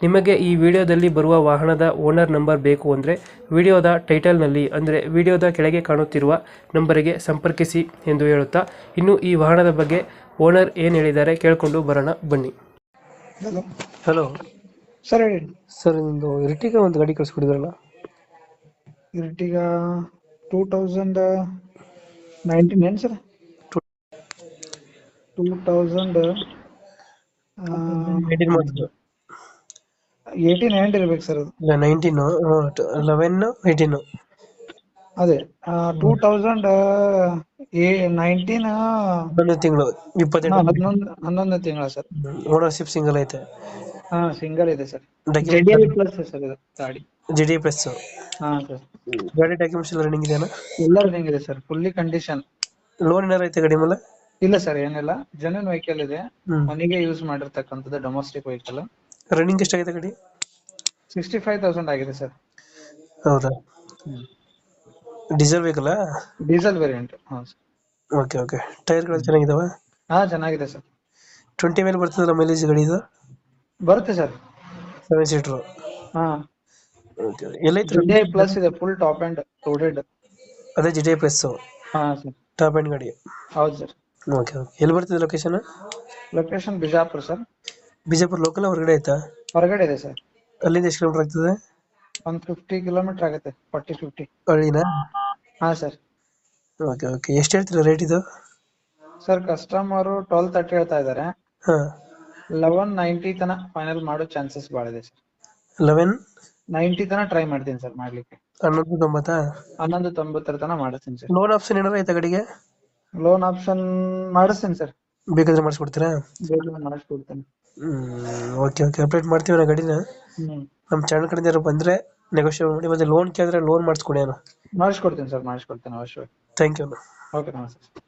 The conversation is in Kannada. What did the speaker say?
ನಿಮಗೆ ಈ ವಿಡಿಯೋದಲ್ಲಿ ಬರುವ ವಾಹನದ ಓನರ್ ನಂಬರ್ ಬೇಕು ಅಂದರೆ ವಿಡಿಯೋದ ಟೈಟಲ್ನಲ್ಲಿ ಅಂದರೆ ವಿಡಿಯೋದ ಕೆಳಗೆ ಕಾಣುತ್ತಿರುವ ನಂಬರಿಗೆ ಸಂಪರ್ಕಿಸಿ ಎಂದು ಹೇಳುತ್ತಾ ಇನ್ನು ಈ ವಾಹನದ ಬಗ್ಗೆ ಓನರ್ ಏನು ಹೇಳಿದ್ದಾರೆ ಕೇಳಿಕೊಂಡು ಬರೋಣ ಬನ್ನಿ. ಹಲೋ. ಹಲೋ. ಸರ್ ಹೇಳಿ. ಸರ್ ನಿಮ್ಮದು ಇರ್ಟಿಗ ಒಂದು ಗಾಡಿ ಕಳಿಸ್ಕೊಡಿದ್ರಲ್ಲ? ಇರ್ಟಿಗ ಟೂ ತೌಸಂಡ್ ನೈನ್ಟೀನ್ ಏನು sir? Two thousand eighteen eighteen ಇರ್ಬೇಕು ಸರ್ ಅದು ಇಲ್ಲ ನೈನ್ಟೀನು ಲೆವೆನ್ ಏಯ್ಟೀನು ಅದೇ ಟೂ ತೌಸಂಡ್ ಏ ನೈನ್ಟೀನ್ ಹನ್ನೊಂದು ತಿಂಗಳು ಇಪ್ಪತ್ತೆಂಟು. ಹನ್ನೊಂದು ಹನ್ನೊಂದನೇ ತಿಂಗಳ ಸರ್ ಓನರ್ಶಿಪ್ ಸಿಂಗಲ್ ಐತೆ. ಹಾ ಸಿಂಗಲ್ ಇದೆ ಸರ್ ಜೆಡಿಎಲ್ ಪ್ಲಸ್ ಸರ್ ಇದು ಗಾಡಿ. ಜಿ ಡಿ ಪ್ಲಸ್ ಹಾ ಸರ್ ಗಾಡಿ ಡಾಕ್ಯುಮೆಂಟ್ಸ್ ಎಲ್ಲ ರನ್ನಿಂಗ್ ಇದೆಯಾ? ಎಲ್ಲ ರನ್ನಿಂಗ್ ಇದೆ ಸರ್ ಫುಲ್ಲಿ ಕಂಡೀಷನ್ ಲೋನ್ ಏನಾರ ಐತೆ ಗಾಡಿ ಮೇಲೆ? ಇಲ್ಲ ಸರ್ ಏನಿಲ್ಲ. ಜನನ್ ವೆಹಿಕಲ್ ಇದೆ. ಮನೆಗೆ ಯೂಸ್ ಮಾಡಿರ್ತಕ್ಕಂಥದ್ದು ಡೊಮೆಸ್ಟಿಕ್ ವೆಹಿಕಲ್ ರನ್ನಿಂಗ್ ಎಷ್ಟಾಗಿದೆ ಗಾಡಿ? ಸಿಕ್ಸ್ಟಿ ಫೈವ್ ತೌಸಂಡ್ ಆಗಿದೆ ಸರ್. ಹೌದಾ? ಡೀಸೆಲ್ ವೆಹಿಕಲ್ ಡೀಸೆಲ್ ವೇರಿಯಂಟ್ ಹೌದು ಸರ್. ಓಕೆ ಓಕೆ ಟೈರ್ಗಳು ಚೆನ್ನಾಗಿದಾವ? ಹಾ ಚೆನ್ನಾಗಿದೆ ಸರ್. ಟ್ವೆಂಟಿ ಮೇಲೆ ಬರ್ತದಲ್ಲ ಮೈಲೇಜ್ ಗಡಿ ಇದು? ಬರುತ್ತೆ ಸರ್. ಸೆವೆನ್ ಸೀಟ್ರು ಹಾಂ. ಓಕೆ ಎಲ್ಲೈತೆ ಜೆ ಪ್ಲಸ್ ಇದೆ ಫುಲ್ ಟಾಪ್ ಎಂಡ್ ಲೋಡೆಡ್ ಅದೇ ಜಿ ಪ್ಲಸ್ ಹಾಂ ಸರ್. ಟಾಪ್ ಎಂಡ್ ಗಾಡಿ. ಹೌದು ಸರ್. ಓಕೆ ಓಕೆ ಎಲ್ಲಿ ಬರ್ತದೆ location location Bijapur sir. Bijapur local ಹೊರಗಡೆ ಆಯ್ತಾ? ಹೊರಗಡೆ ಇದೆ ಸರ್. ಅಲ್ಲಿಂದ ಎಷ್ಟು ಕಿಲೋಮೀಟರ್ ಆಗ್ತದೆ? ಒಂದ್ ಫಿಫ್ಟಿ ಕಿಲೋಮೀಟರ್ ಆಗುತ್ತೆ ಫಾರ್ಟಿ ಫಿಫ್ಟಿ ಹಳ್ಳಿನಾ? ಹಾ ಸರ್. ಓಕೆ ಓಕೆ ಎಷ್ಟು ಹೇಳ್ತೀರಾ ರೇಟ್ ಇದು? ಸರ್ ಕಸ್ಟಮರು ಟ್ವೆಲ್ ತರ್ಟಿ ಹೇಳ್ತಾ ಇದ್ದಾರೆ. ಹಾಂ. ಲೆವೆನ್ ನೈಂಟಿ ತನ ಫೈನಲ್ ಮಾಡೋ ಚಾನ್ಸಸ್ ಭಾಳ ಇದೆ ಸರ್. ಲೆವೆನ್ ನೈಂಟಿ ತನ ಟ್ರೈ ಮಾಡ್ತೀನಿ ಸರ್ ಮಾಡ್ಲಿಕ್ಕೆ. ಹನ್ನೊಂದು ತೊಂಬತ್ತಾ? ಹನ್ನೊಂದು ತೊಂಬತ್ತರ ತನ ಮಾಡಿಸ್ತೀನಿ ಸರ್. ಲೋನ್ ಆಪ್ಷನ್ ಏನಾರ ಐತೆ ಕಡೆಗೆ ಲೋನ್ ಆಪ್ಷನ್ ಮಾಡಿಸ್ತೀನಿ ಸರ್. ಬೇಕಾದ್ರೆ ಮಾಡಿಸ್ಕೊಡ್ತೀರಾ? ಬೇಗ ಮಾಡಿಸ್ಕೊಡ್ತೀನಿ. ಓಕೆ ಓಕೆ ಅಪ್ಡೇಟ್ ಮಾಡ್ತೀವಿ ನಾ ಗಾಡಿನ. ನಮ್ಮ ಚಾನಲ್ ಕಡೆಯಿಂದ ಯಾರು ಬಂದರೆ ನೆಗೋಷಿಯೇಟ್ ಮಾಡಿ ಮತ್ತೆ ಲೋನ್ ಕೇಳಿದ್ರೆ ಲೋನ್ ಮಾಡಿಸ್ಕೊಡಿ ಅಣ್ಣ. ಮಾಡಿಸ್ಕೊಡ್ತೀನಿ ಸರ್ ಮಾಡಿಸ್ಕೊಡ್ತೀನಿ ಅವಶ್ಯವಾಗಿ. ಥ್ಯಾಂಕ್ ಯು ಓಕೆ ನಮಸ್ತೆ.